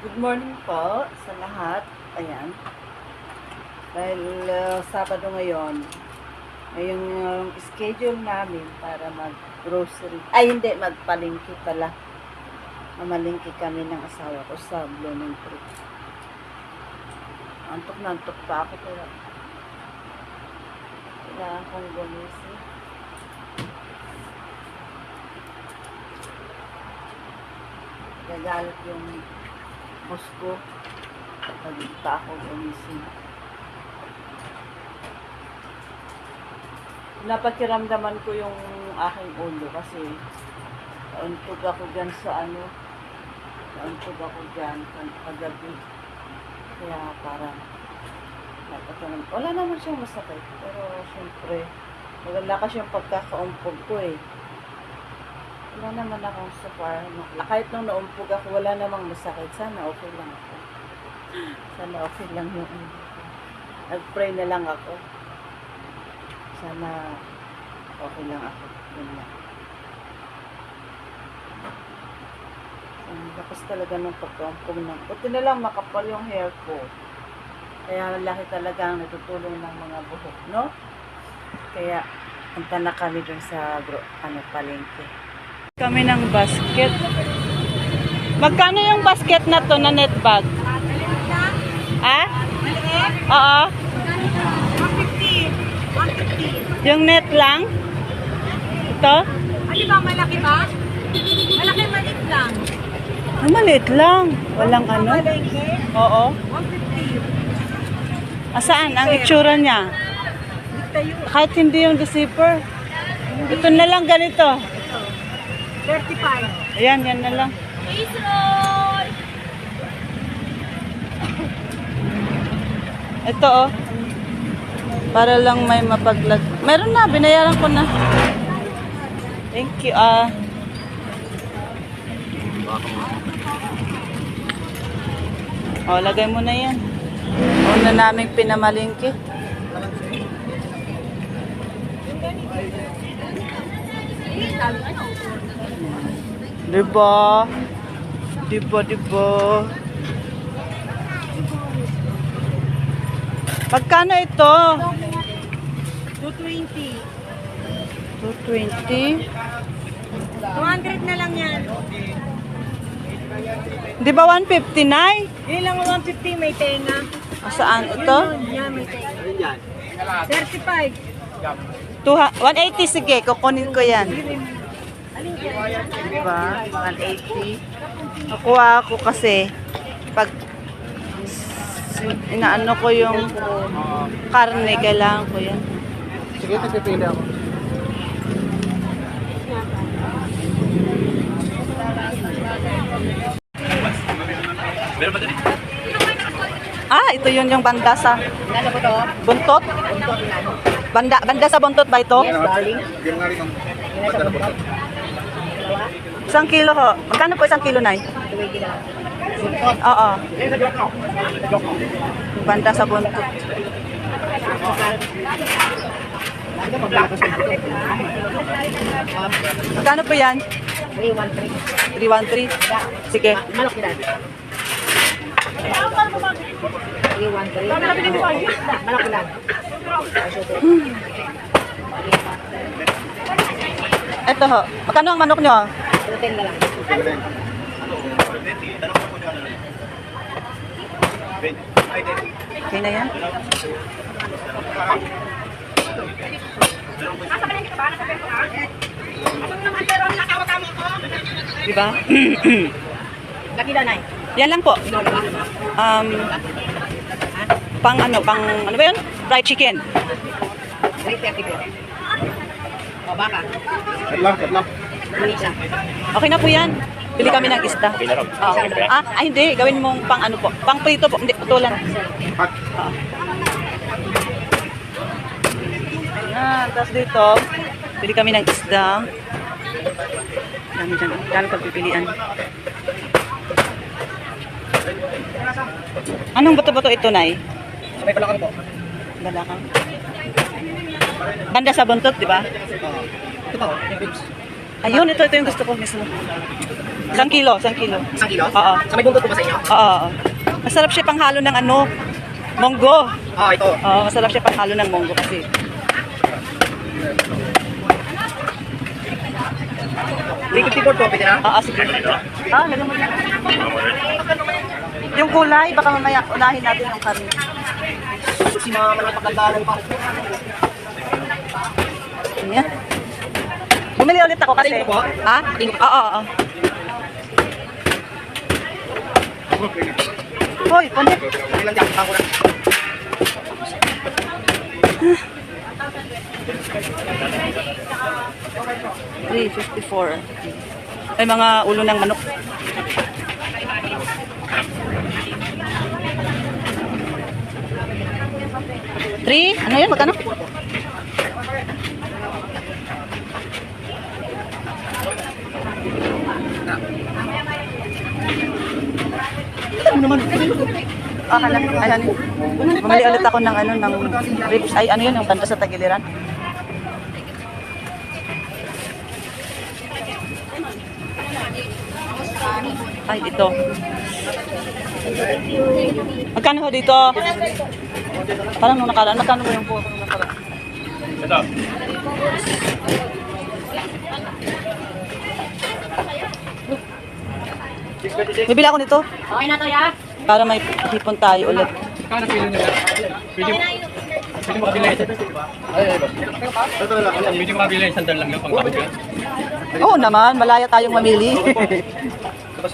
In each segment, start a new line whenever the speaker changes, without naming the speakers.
Good morning po sa lahat. Ayan. Dahil uh, Sabado ngayon, ngayon yung schedule namin para mag-grocery. Ay, hindi, magpalingki pala. Mamalingki kami ng asawa ko sa Blooming Tree. Antok na antok pa ako pero kailangan kong gumising. Gagalit yung boss ko di pa ako gumising. Napakiramdaman ko yung aking ulo kasi nauntog ako dyan sa ano, nauntog ako dyan kagabi. Kaya parang napakiram. Wala naman siyang masakit, pero syempre, wala kasi yung pagkakaumpog ko eh. Wala naman akong sa parang, kahit nung naumpog ako, wala namang masakit. Sana okay lang ako. Sana okay lang yung ano. Nag-pray na lang ako. Sana okay lang ako. Yun lang. Ang talaga ng pagkampog ng. Buti na lang makapal yung hair ko. Kaya laki talaga ang natutulong ng mga buhok, no? Kaya punta na kami dun sa ano, palengke. Kami ng basket. Magkano yung basket na to na net bag? Ah? Oo.
150. 150.
Yung net lang? Ito?
Ano ba, malaki ba? Malaki maliit lang.
Ah, maliit lang. Walang ano? Oo.
150.
Asaan? Ang itsura niya? Kahit hindi yung deceiver. Ito na lang ganito.
35.
Ayan, yan na lang. Ito oh. Para lang may mapaglag. Meron na, binayaran ko na. Thank you. Ah. Oh, lagay mo na yan. Una naming pinamalingki. Diba? Diba, diba? Magkano ito?
220.
220.
200 na lang yan.
Di ba 150 na?
Yun lang 150, may tenga.
Saan ito?
Yan, may tenga. 35.
Tuha, 180 sige, kukunin ko yan. Diba? 180. Nakuha ako kasi pag inaano ko yung karne, kailangan ko yan.
Sige, nagpipili ako.
Ah, ito yun yung banda sa buntot? Banda, banda sa buntot ba ito?
Yes, darling. Yung nga rin ang banda na bukod.
Isang kilo ho. Magkano po isang kilo na Oo. Banda sa buntot. Magkano po yan? 313. Sige.
Malaki na. 313. Malaki na.
Ito ho. Magkano ang manok nyo?
210 na lang.
Sige din.
Okay na yan? Diba?
Laki na, Nay.
Yan lang po. Um, pang ano, pang ano ba yun? Fried chicken.
330 po. O, baka.
Okay na po yan. Bili kami ng isda. Ah, ah, ay hindi. Gawin mong pang ano po. Pang prito po. Hindi, putulan.
Cut.
Ayan, tapos dito, bili kami ng isda. Dami dyan. Dami pagpipilian. Anong bato-bato ito, Nay?
Sabay pala kami po.
Balakang. Banda sa buntot, di ba?
Ito po, yung ribs.
Ayun, ito, ito yung gusto ko mismo. Isang kilo, isang kilo.
Isang kilo?
Oo.
Sa may buntot po ba sa inyo?
Oo, oo. Masarap siya panghalo ng ano, monggo.
Ah, ito.
Oo, masarap siya panghalo ng monggo kasi.
354 po, pwede na?
Oo, sige. Ah, lagyan mo yan. Yung kulay, baka mamaya unahin natin yung kami.
Si mga pagkandaan pa.
Yan. Bumili ulit ako kasi.
Patingin po?
Ha? Oo, oo. Hoy, kundi.
Ilan dyan? Ako na.
Three fifty-four. Ay, mga ulo ng manok. Three? Ano yan? Magkano? Bumili ulit ako ng ano, ng ribs. Ay, ano yun, yung banda sa tagiliran. Ay, ito. Magkano ho dito? Parang nung nakaraan, magkano ba yung po nung nakaraan? Bibili ako nito
Okay na to, ya?
para may hipon tayo ulit.
Kano kilo nyo na? Pwede Pwede mo kabila ito. Ay, ay. Ito na lang. Pwede mo kabila isang dal lang yung pangkabit ka.
Oo naman, malaya tayong mamili. Ito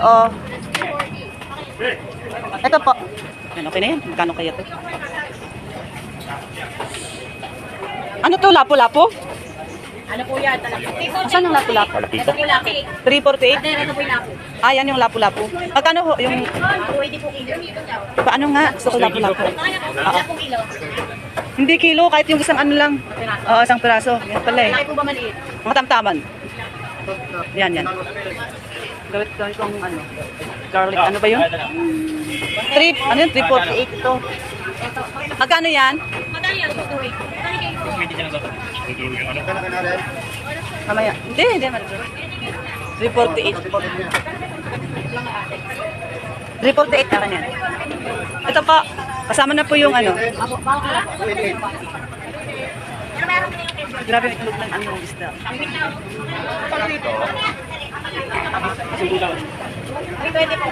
oh. Ito po. Yan, okay na yan. Magkano kaya to? Ano to? Lapo-lapo?
Ano po yan? Talaga.
Asan yung lapo-lapo?
Ito po laki.
348?
Ate, ito po yung laki.
Ah, yan yung lapu-lapu. Magkano ho yung,
Pwede po kilo.
paano nga? Gusto ko lapu-lapu.
Ilan po kilo?
Hindi kilo, kahit yung isang ano lang. Oo, isang piraso. Yan pala eh.
Laki po ba maliit?
Mga tamtaman. Yan, yan. Gawit gawit kong ano. Garlic, ano ba yun? Trip, ano yun? 348 ito. Magkano yan?
Madali yan. Tutuloy. Madali kayo.
Mamaya. Hindi, hindi. 348. 348 ka yan. Ito pa, kasama na po yung ano. Grabe yung itlog ng ano, isda.
Ay, pwede po.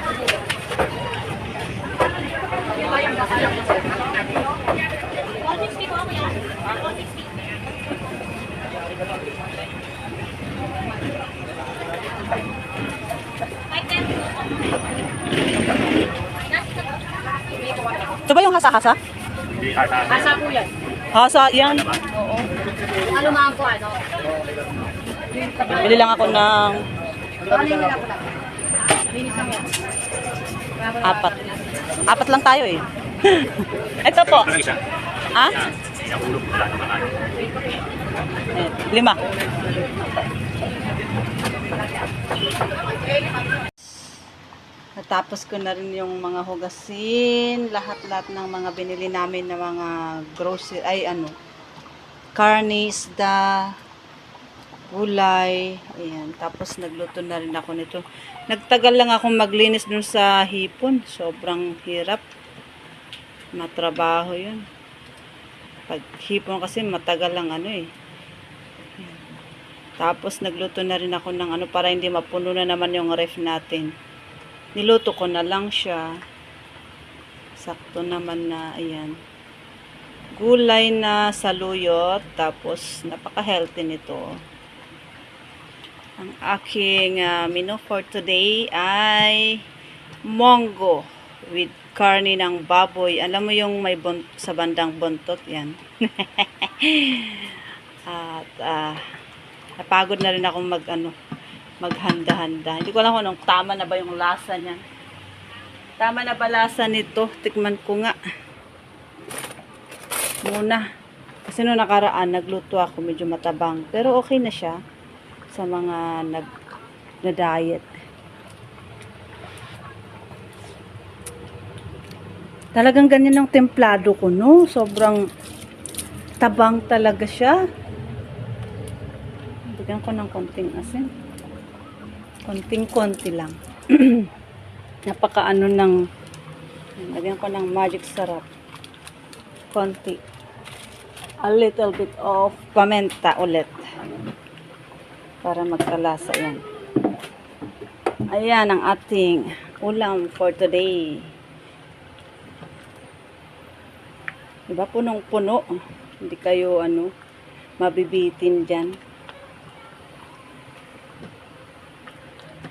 Hasa-hasa?
Asa po yan.
Hasa, yan.
Oo. Ano mga po, ano?
Bili lang ako ng
Ano yung wala po lang? Linis lang yan.
apat. Apat lang tayo eh. Ito po. Ha? Eh, lima. Natapos ko na rin yung mga hugasin, lahat-lahat ng mga binili namin na mga grocery, ay ano, karne, isda, gulay, ayan. Tapos nagluto na rin ako nito. Nagtagal lang akong maglinis dun sa hipon. Sobrang hirap. Matrabaho yun. Pag hipon kasi matagal lang ano eh. Tapos nagluto na rin ako ng ano para hindi mapuno na naman yung ref natin. Niluto ko na lang siya. Sakto naman na, ayan. Gulay na saluyot. Tapos napaka-healthy nito. Ang aking ah, menu for today ay mongo with karne ng baboy. Alam mo yung may bun- sa bandang buntot, yan. At ah, napagod na rin ako mag ano, maghanda-handa. Hindi ko alam kung anong tama na ba yung lasa niya. Tama na ba lasa nito? Tikman ko nga. Muna. Kasi noong nakaraan, nagluto ako medyo matabang. Pero okay na siya sa mga nag na diet. Talagang ganyan ang templado ko, no? Sobrang tabang talaga siya. Bigyan ko ng konting asin. Konting-konti lang. Napaka ano ng lagyan ko ng magic sarap. Konti. A little bit of pamenta ulit. Para magkalasa yan. Ayan ang ating ulam for today. Diba punong-puno? Hindi kayo ano, mabibitin dyan.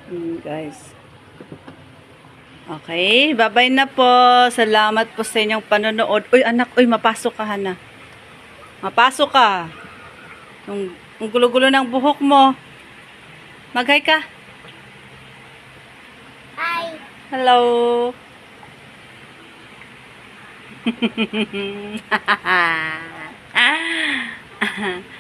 Mm, guys. Okay, bye-bye na po. Salamat po sa inyong panonood. Uy, anak, uy, mapasok ka, Hana. Mapasok ka. Yung, yung gulo-gulo ng buhok mo. Mag-hi ka.
Hi.
Hello.